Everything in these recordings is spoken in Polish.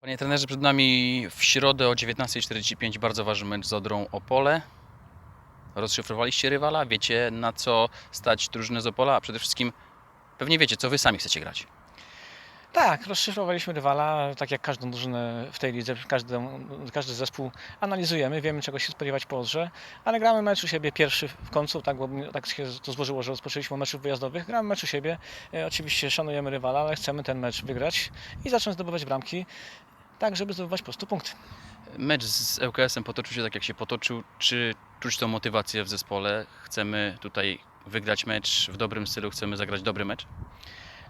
Panie trenerze, przed nami w środę o 19.45 bardzo ważny mecz z Odrą Opole. Rozszyfrowaliście rywala? Wiecie na co stać drużynę z Opola? A przede wszystkim pewnie wiecie, co wy sami chcecie grać. Tak, rozszyfrowaliśmy rywala, tak jak każdą drużynę w tej lidze, każdy, każdy zespół analizujemy, wiemy czego się spodziewać po Odrze, ale gramy mecz u siebie pierwszy w końcu, tak, bo tak się to złożyło, że rozpoczęliśmy meczów wyjazdowych, gramy mecz u siebie, e, oczywiście szanujemy rywala, ale chcemy ten mecz wygrać i zacząć zdobywać bramki, tak żeby zdobywać po prostu punkty. Mecz z ŁKS-em potoczył się tak, jak się potoczył. Czy czuć tą motywację w zespole? Chcemy tutaj wygrać mecz w dobrym stylu, chcemy zagrać dobry mecz?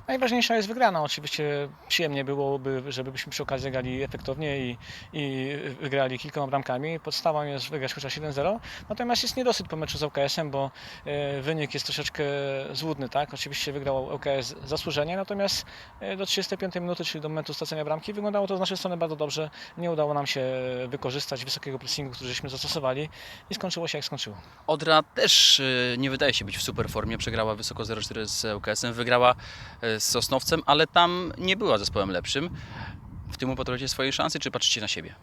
Najważniejsza jest wygrana. Oczywiście przyjemnie byłoby, żebyśmy przy okazji grali efektownie i, i wygrali kilkoma bramkami. Podstawą jest wygrać chociaż 1-0. Natomiast jest niedosyt po meczu z ŁKS-em, bo e, wynik jest troszeczkę złudny. Tak? Oczywiście wygrał ŁKS zasłużenie, natomiast e, do 35 minuty, czyli do momentu stracenia bramki, wyglądało to z naszej strony bardzo dobrze. Nie udało nam się wykorzystać wysokiego pressingu, który żeśmy zastosowali i skończyło się jak skończyło. Odra też y, nie wydaje się być w super formie. Przegrała wysoko 0-4 z ŁKS-em, wygrała z Sosnowcem, ale tam nie była zespołem lepszym. W tym upatrujecie swojej szansy, czy patrzycie na siebie?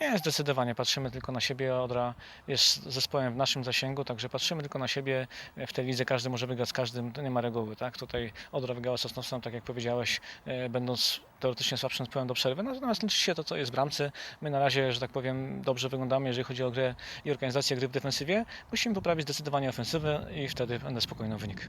Nie, zdecydowanie patrzymy tylko na siebie. Odra jest zespołem w naszym zasięgu, także patrzymy tylko na siebie. W tej lidze każdy może wygrać z każdym, to nie ma reguły. Tak? Tutaj Odra wygrała z Sosnowcem, tak jak powiedziałeś, e, będąc teoretycznie słabszym zespołem do przerwy. Natomiast liczy się to, co jest w bramce. My na razie, że tak powiem, dobrze wyglądamy, jeżeli chodzi o grę i organizację gry w defensywie. Musimy poprawić zdecydowanie ofensywę i wtedy będę spokojny wynik.